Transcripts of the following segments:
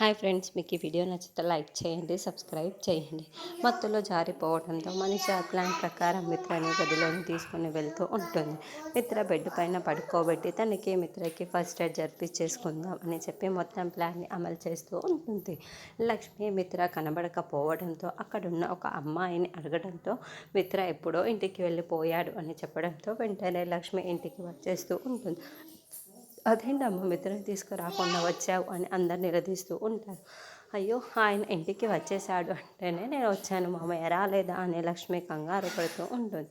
Hi friends మీకు ఈ video నచ్చితే లైక్ చేయండి సబ్స్క్రైబ్ చేయండి. మత్తులో జారిపోవడంతో మనిషి ఆ ప్లాన్ ప్రకారం మిత్రని గదిలోని తీసుకుని వెళ్తూ ఉంటుంది. మిత్ర బెడ్ పైన పడుకోబెట్టి తనకి మిత్రకి ఫస్ట్ ఎయిడ్ జరిపించేసుకుందాం అని చెప్పి మొత్తం ప్లాన్ని అమలు చేస్తూ ఉంటుంది. లక్ష్మి మిత్ర కనబడకపోవడంతో అక్కడున్న ఒక అమ్మాయిని అడగడంతో మిత్ర ఎప్పుడో ఇంటికి వెళ్ళిపోయాడు అని చెప్పడంతో వెంటనే లక్ష్మి ఇంటికి వచ్చేస్తూ ఉంటుంది. అదేంటమ్మ మిత్రుని తీసుకురాకుండా వచ్చావు అని అందరు నిలదీస్తూ ఉంటారు. అయ్యో ఆయన ఇంటికి వచ్చేసాడు అంటేనే నేను వచ్చాను మామయ్య రాలేదా అని లక్ష్మి కంగారు పడుతూ ఉంటుంది.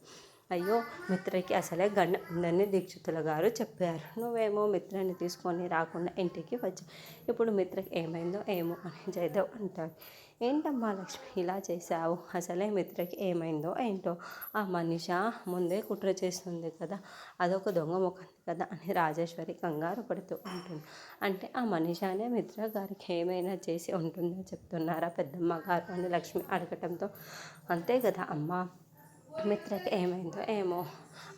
అయ్యో మిత్రకి అసలే గండ ఉందని దీక్షితుల గారు చెప్పారు. నువ్వేమో మిత్రాన్ని తీసుకొని రాకుండా ఇంటికి వచ్చావు. ఇప్పుడు మిత్రకి ఏమైందో ఏమో అని జయదేవ్ అంటాడు. ఏంటమ్మా లక్ష్మి ఇలా చేశావు? అసలే మిత్రకి ఏమైందో ఏంటో? ఆ మనిష ముందే కుట్ర చేస్తుంది కదా అదొక దొంగ ముఖం కదా అని రాజేశ్వరి కంగారు పడుతూ ఉంటుంది. అంటే ఆ మనిషానే మిత్ర గారికి ఏమైనా చేసి ఉంటుందో చెప్తున్నారా పెద్దమ్మ గారు అని లక్ష్మి అడగటంతో. అంతే కదా అమ్మ మిత్రకి ఏమైందో ఏమో.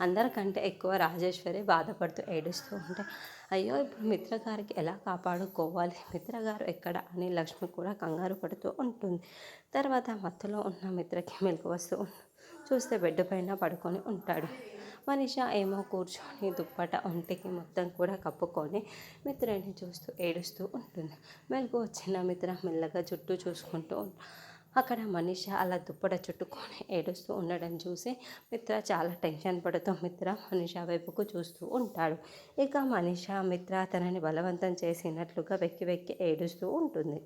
అందరికంటే ఎక్కువ రాజేశ్వరి బాధపడుతూ ఏడుస్తూ ఉంటే అయ్యో ఇప్పుడు మిత్రగారికి ఎలా కాపాడుకోవాలి? మిత్రగారు ఎక్కడ? అని లక్ష్మి కూడా కంగారు పడుతూ ఉంటుంది. తర్వాత మత్తులో ఉన్న మిత్రకి మెలకు వస్తూ చూస్తే బెడ్ పైన పడుకొని ఉంటాడు. మనిష ఏమో కూర్చొని దుప్పట ఒంటికి మొత్తం కూడా కప్పుకొని మిత్రుని చూస్తూ ఏడుస్తూ ఉంటుంది. మెలకు వచ్చిన మిత్ర మెల్లగా జుట్టు చూసుకుంటూ అక్కడ మనిష అలా దుప్పట చుట్టుకొని ఏడుస్తూ ఉండడం చూసి మిత్ర చాలా టెన్షన్ పడుతూ మిత్ర మనిష వైపుకు చూస్తూ ఉంటాడు. ఇక మనిష మిత్ర తనని బలవంతం చేసినట్లుగా వెక్కి వెక్కి ఏడుస్తూ ఉంటుంది.